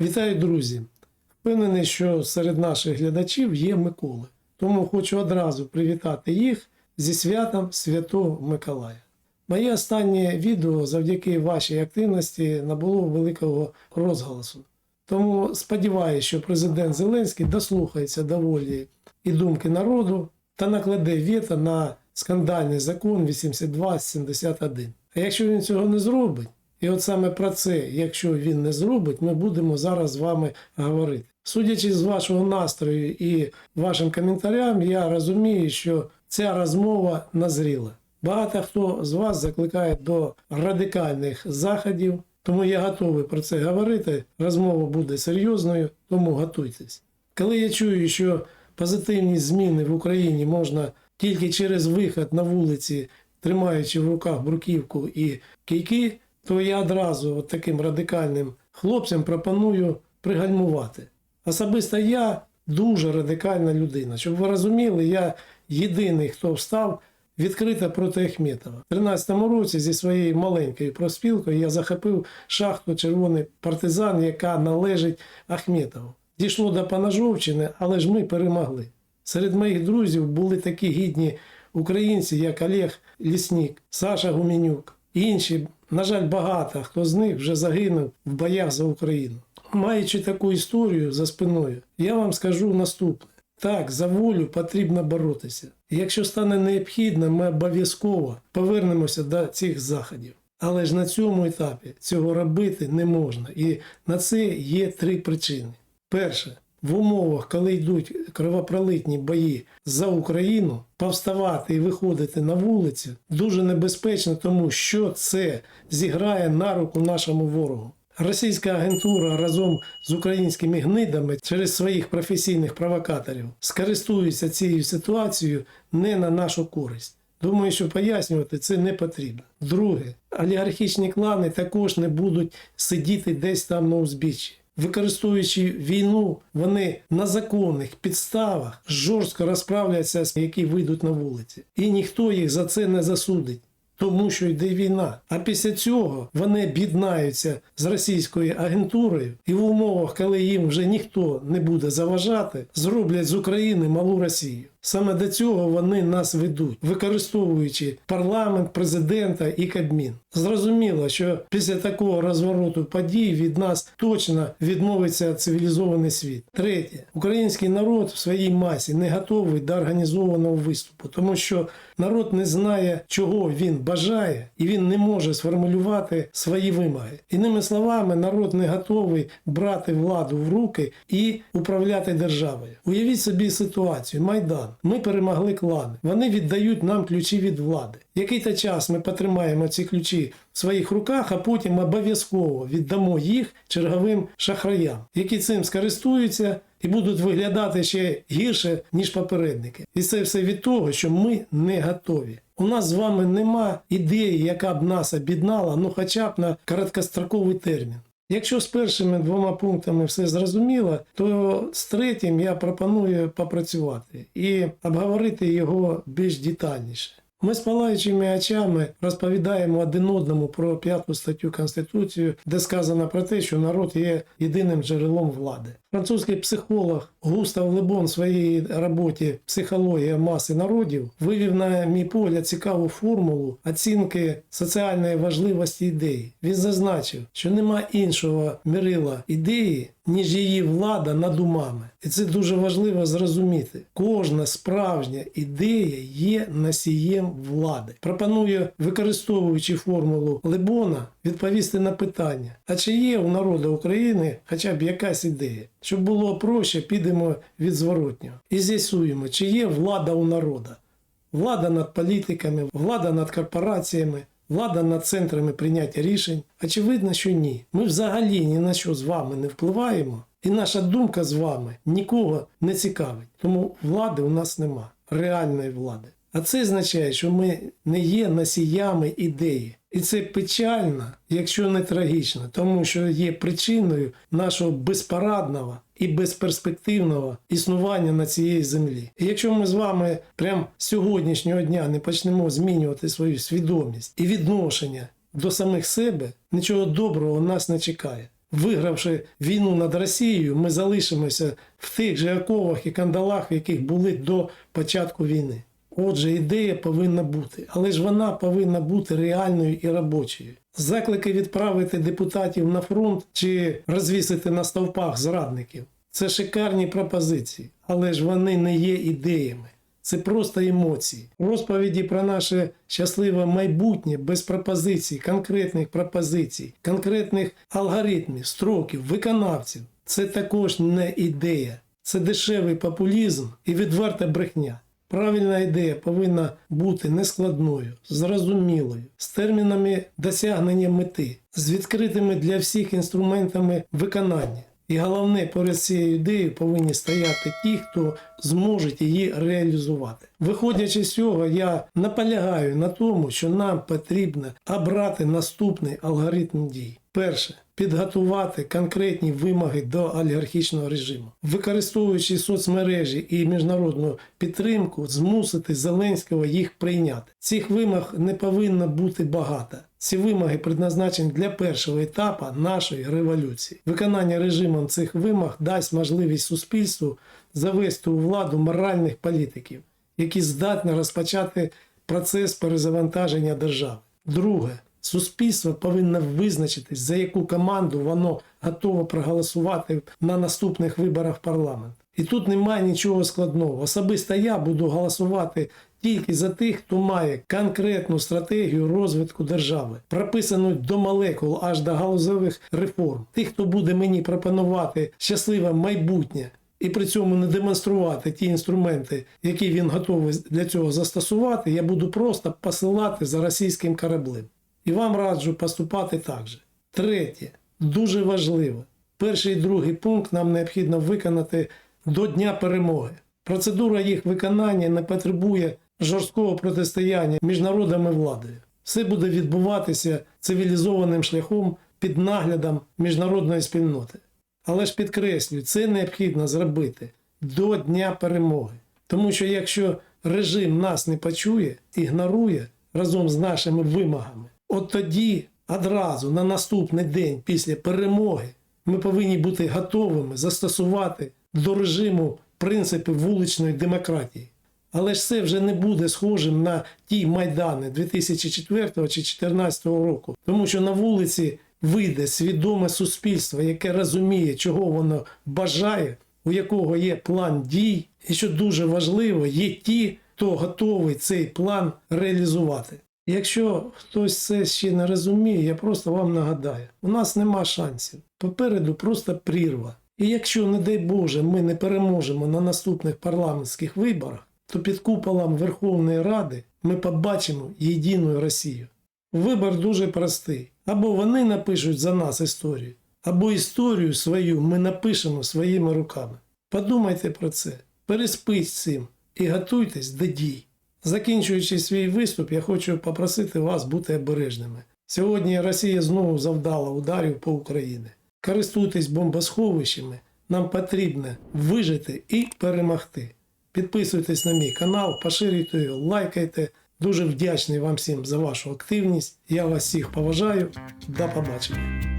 Вітаю, друзі! Впевнений, що серед наших глядачів є Миколи. Тому хочу одразу привітати їх зі святом Святого Миколая. Моє останнє відео завдяки вашій активності набуло великого розголосу. Тому сподіваюся, що президент Зеленський дослухається до волі і думки народу та накладе вето на скандальний закон 8271. А якщо він цього не зробить, і от саме про це, якщо він не зробить, ми будемо зараз з вами говорити. Судячи з вашого настрою і вашим коментарям, я розумію, що ця розмова назріла. Багато хто з вас закликає до радикальних заходів, тому я готовий про це говорити. Розмова буде серйозною, тому готуйтесь. Коли я чую, що позитивні зміни в Україні можна тільки через вихід на вулиці, тримаючи в руках бруківку і кийки, то я одразу от таким радикальним хлопцям пропоную пригальмувати. Особисто я дуже радикальна людина. Щоб ви розуміли, я єдиний, хто встав відкрито проти Ахметова. У 13-му році зі своєю маленькою проспілкою я захопив шахту Червоний партизан, яка належить Ахметову. Дійшло до Панажовщини, але ж ми перемогли. Серед моїх друзів були такі гідні українці, як Олег Ліснік, Саша Гуменюк інші. На жаль, багато хто з них вже загинув в боях за Україну. Маючи таку історію за спиною, я вам скажу наступне: так, за волю потрібно боротися. Якщо стане необхідно, ми обов'язково повернемося до цих заходів. Але ж на цьому етапі цього робити не можна. І на це є три причини. Перше, в умовах, коли йдуть кровопролитні бої за Україну, повставати і виходити на вулицю дуже небезпечно, тому що це зіграє на руку нашому ворогу. Російська агентура разом з українськими гнидами через своїх професійних провокаторів скористується цією ситуацією не на нашу користь. Думаю, що пояснювати це не потрібно. Друге, олігархічні клани також не будуть сидіти десь там на узбіччі. Використовуючи війну, вони на законних підставах жорстко розправляться з які вийдуть на вулиці. І ніхто їх за це не засудить. Тому що йде війна. А після цього вони об'єднаються з російською агентурою і в умовах, коли їм вже ніхто не буде заважати, зроблять з України малу Росію. Саме до цього вони нас ведуть, використовуючи парламент, президента і Кабмін. Зрозуміло, що після такого розвороту подій від нас точно відмовиться цивілізований світ. Третє, український народ в своїй масі не готовий до організованого виступу, тому що народ не знає, чого він бажає, і він не може сформулювати свої вимоги. Іними словами, народ не готовий брати владу в руки і управляти державою. Уявіть собі ситуацію: Майдан. Ми перемогли клани. Вони віддають нам ключі від влади. Який-то час ми потримаємо ці ключі в своїх руках, а потім обов'язково віддамо їх черговим шахраям, які цим скористуються і будуть виглядати ще гірше, ніж попередники. І це все від того, що ми не готові. У нас з вами нема ідеї, яка б нас об'єднала, ну хоча б на короткостроковий термін. Якщо з першими двома пунктами все зрозуміло, то з третім я пропоную попрацювати і обговорити його більш детальніше. Ми з палаючими очами розповідаємо один одному про п'яту статтю Конституції, де сказано про те, що народ є єдиним джерелом влади. Французький психолог Густав Лебон в своїй роботі Психологія маси народів вивів, на мій погляд, цікаву формулу оцінки соціальної важливості ідеї. Він зазначив, що нема іншого мірила ідеї, ніж її влада над умами. І це дуже важливо зрозуміти. Кожна справжня ідея є носієм влади. Пропоную, використовуючи формулу Лебона, відповісти на питання: а чи є у народу України хоча б якась ідея? Щоб було проще, підемо від зворотнього і з'ясуємо, чи є влада у народа. Влада над політиками, влада над корпораціями, влада над центрами прийняття рішень. Очевидно, що ні. Ми взагалі ні на що з вами не впливаємо, і наша думка з вами нікого не цікавить. Тому влади у нас нема, реальної влади. А це означає, що ми не є носіями ідеї. І це печально, якщо не трагічно, тому що є причиною нашого безпарадного і безперспективного існування на цій землі. І якщо ми з вами прямо з сьогоднішнього дня не почнемо змінювати свою свідомість і відношення до самих себе, нічого доброго нас не чекає. вигравши війну над Росією, ми залишимося в тих же оковах і кандалах, в яких були до початку війни. Отже, ідея повинна бути, але ж вона повинна бути реальною і робочою. Заклики відправити депутатів на фронт чи розвісити на стовпах зрадників це шикарні пропозиції, але ж вони не є ідеями. Це просто емоції. Розповіді про наше щасливе майбутнє без пропозицій, конкретних пропозицій, конкретних алгоритмів, строків, виконавців. Це також не ідея. Це дешевий популізм і відверта брехня. Правильна ідея повинна бути нескладною, зрозумілою, з термінами досягнення мети, з відкритими для всіх інструментами виконання. І головне, поряд з цією ідеєю повинні стояти ті, хто зможуть її реалізувати. Виходячи з цього, я наполягаю на тому, що нам потрібно обрати наступний алгоритм дій. Перше підготувати конкретні вимоги до олігархічного режиму, використовуючи соцмережі і міжнародну підтримку, змусити Зеленського їх прийняти. Цих вимог не повинно бути багато. Ці вимоги предназначені для першого етапу нашої революції. Виконання режимом цих вимог дасть можливість суспільству завести у владу моральних політиків, які здатні розпочати процес перезавантаження держави. Друге, суспільство повинно визначитись, за яку команду воно готове проголосувати на наступних виборах в парламент. І тут немає нічого складного. Особисто я буду голосувати тільки за тих, хто має конкретну стратегію розвитку держави, прописану до молекул аж до галузевих реформ. Тих, хто буде мені пропонувати щасливе майбутнє. І при цьому не демонструвати ті інструменти, які він готовий для цього застосувати, я буду просто посилати за російським кораблем. І вам раджу поступати так же. Третє, дуже важливо. Перший і другий пункт нам необхідно виконати до Дня перемоги. Процедура їх виконання не потребує жорсткого протистояння між народами владою. Все буде відбуватися цивілізованим шляхом під наглядом міжнародної спільноти. Але ж підкреслюю, це необхідно зробити до Дня перемоги. Тому що якщо режим нас не почує, ігнорує разом з нашими вимогами, от тоді одразу на наступний день після перемоги ми повинні бути готовими застосувати до режиму принципи вуличної демократії. Але ж це вже не буде схожим на ті майдани 2004 чи 2014 року, тому що на вулиці вийде свідоме суспільство, яке розуміє, чого воно бажає, у якого є план дій, і що дуже важливо, є ті, хто готовий цей план реалізувати. Якщо хтось це ще не розуміє, я просто вам нагадаю, у нас нема шансів. Попереду просто прірва. І якщо, не дай Боже, ми не переможемо на наступних парламентських виборах, то під куполом Верховної Ради ми побачимо єдину Росію. Вибір дуже простий. Або вони напишуть за нас історію, або історію свою ми напишемо своїми руками. Подумайте про це, переспіть цим і готуйтесь до дій. Закінчуючи свій виступ, я хочу попросити вас бути обережними. Сьогодні Росія знову завдала ударів по Україні. Користуйтесь бомбосховищами, нам потрібно вижити і перемогти. Підписуйтесь на мій канал, поширюйте його, лайкайте. Дуже вдячний вам всім за вашу активність. Я вас всіх поважаю. До побачення.